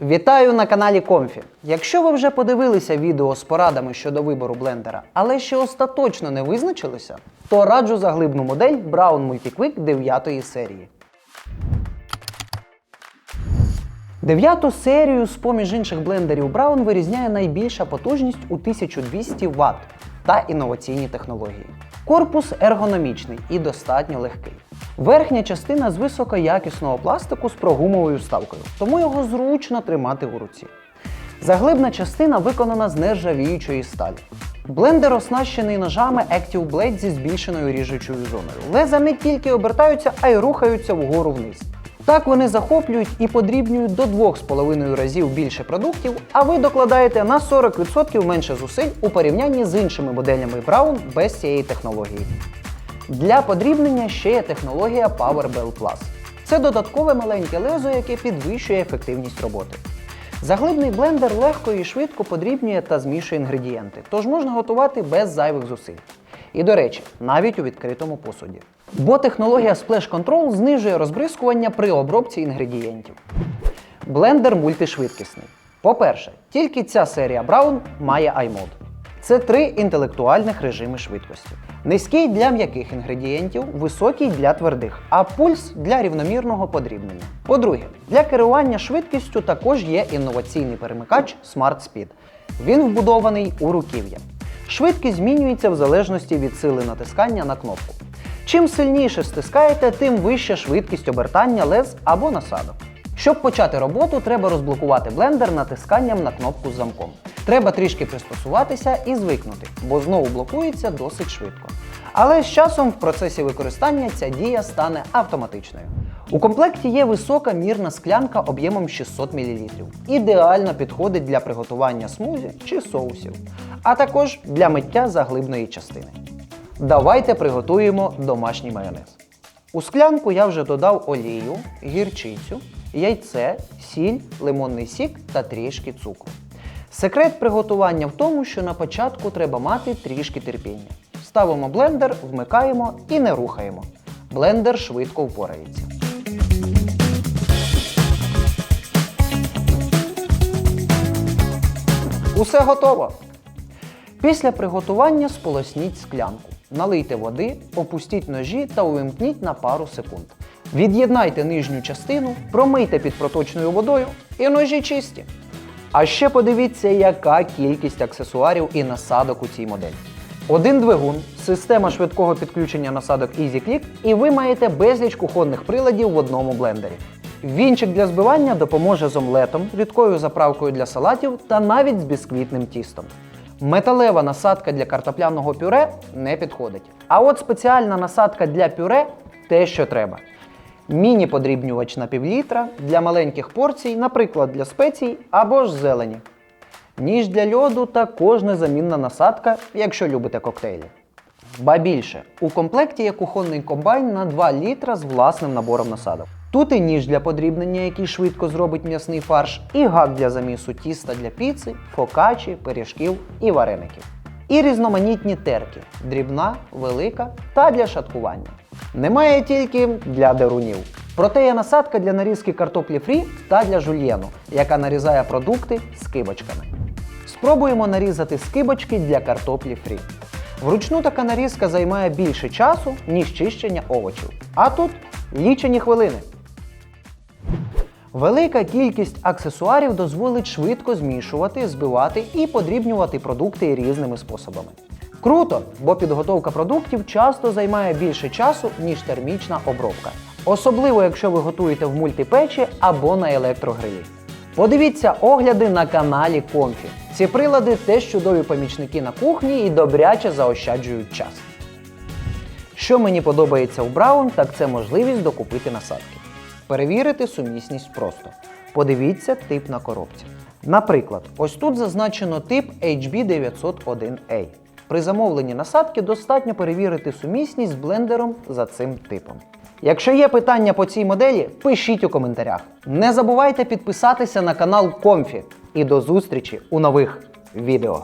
Вітаю на каналі Комфі. Якщо ви вже подивилися відео з порадами щодо вибору блендера, але ще остаточно не визначилися, то раджу заглибну модель Brown Multiquick 9 серії. Дев'яту серію з поміж інших блендерів Brown вирізняє найбільша потужність у 1200 Вт та інноваційні технології. Корпус ергономічний і достатньо легкий. Верхня частина з високоякісного пластику з прогумовою вставкою, тому його зручно тримати у руці. Заглибна частина виконана з нержавіючої сталі. Блендер оснащений ножами Active Blade зі збільшеною ріжучою зоною. Леза не тільки обертаються, а й рухаються вгору вниз. Так вони захоплюють і подрібнюють до 2,5 разів більше продуктів, а ви докладаєте на 40% менше зусиль у порівнянні з іншими моделями Brown без цієї технології. Для подрібнення ще є технологія PowerBell Plus. Це додаткове маленьке лезо, яке підвищує ефективність роботи. Заглибний блендер легко і швидко подрібнює та змішує інгредієнти, тож можна готувати без зайвих зусиль. І до речі, навіть у відкритому посуді. Бо технологія Splash Control знижує розбризкування при обробці інгредієнтів. Блендер мультишвидкісний. По-перше, тільки ця серія Brown має iMode. Це три інтелектуальних режими швидкості. Низький для м'яких інгредієнтів, високий для твердих, а пульс для рівномірного подрібнення. По-друге, для керування швидкістю також є інноваційний перемикач Smart Speed. Він вбудований у руків'я. Швидкість змінюється в залежності від сили натискання на кнопку. Чим сильніше стискаєте, тим вища швидкість обертання лез або насадок. Щоб почати роботу, треба розблокувати блендер натисканням на кнопку з замком. Треба трішки пристосуватися і звикнути, бо знову блокується досить швидко. Але з часом в процесі використання ця дія стане автоматичною. У комплекті є висока мірна склянка об'ємом 600 мл. Ідеально підходить для приготування смузі чи соусів, а також для миття заглибної частини. Давайте приготуємо домашній майонез. У склянку я вже додав олію, гірчицю, яйце, сіль, лимонний сік та трішки цукру. Секрет приготування в тому, що на початку треба мати трішки терпіння. Ставимо блендер, вмикаємо і не рухаємо. Блендер швидко впорається. Усе готово. Після приготування сполосніть склянку. Налийте води, опустіть ножі та увімкніть на пару секунд. Від'єднайте нижню частину, промийте під проточною водою і ножі чисті. А ще подивіться, яка кількість аксесуарів і насадок у цій моделі. Один двигун, система швидкого підключення насадок EasyClick, і ви маєте безліч кухонних приладів в одному блендері. Вінчик для збивання допоможе з омлетом, рідкою заправкою для салатів та навіть з бісквітним тістом. Металева насадка для картопляного пюре не підходить. А от спеціальна насадка для пюре те, що треба. Міні-подрібнювач на півлітра для маленьких порцій, наприклад, для спецій або ж зелені. Ніж для льоду також незамінна насадка, якщо любите коктейлі. Ба більше, у комплекті є кухонний комбайн на 2 літра з власним набором насадок. Тут і ніж для подрібнення, який швидко зробить м'ясний фарш, і гак для замісу тіста для піци, фокачі, пиріжків і вареників. І різноманітні терки дрібна, велика та для шаткування. Немає тільки для дерунів. Проте є насадка для нарізки картоплі фрі та для жульєну, яка нарізає продукти з кибочками. Спробуємо нарізати скибочки для картоплі фрі. Вручну така нарізка займає більше часу, ніж чищення овочів. А тут лічені хвилини. Велика кількість аксесуарів дозволить швидко змішувати, збивати і подрібнювати продукти різними способами. Круто, бо підготовка продуктів часто займає більше часу, ніж термічна обробка. Особливо, якщо ви готуєте в мультипечі або на електрогрилі. Подивіться огляди на каналі Комфі. Ці прилади теж чудові помічники на кухні і добряче заощаджують час. Що мені подобається у Браун, так це можливість докупити насадки. Перевірити сумісність просто. Подивіться тип на коробці. Наприклад, ось тут зазначено тип HB901A. При замовленні насадки достатньо перевірити сумісність з блендером за цим типом. Якщо є питання по цій моделі, пишіть у коментарях. Не забувайте підписатися на канал Комфі. І до зустрічі у нових відео.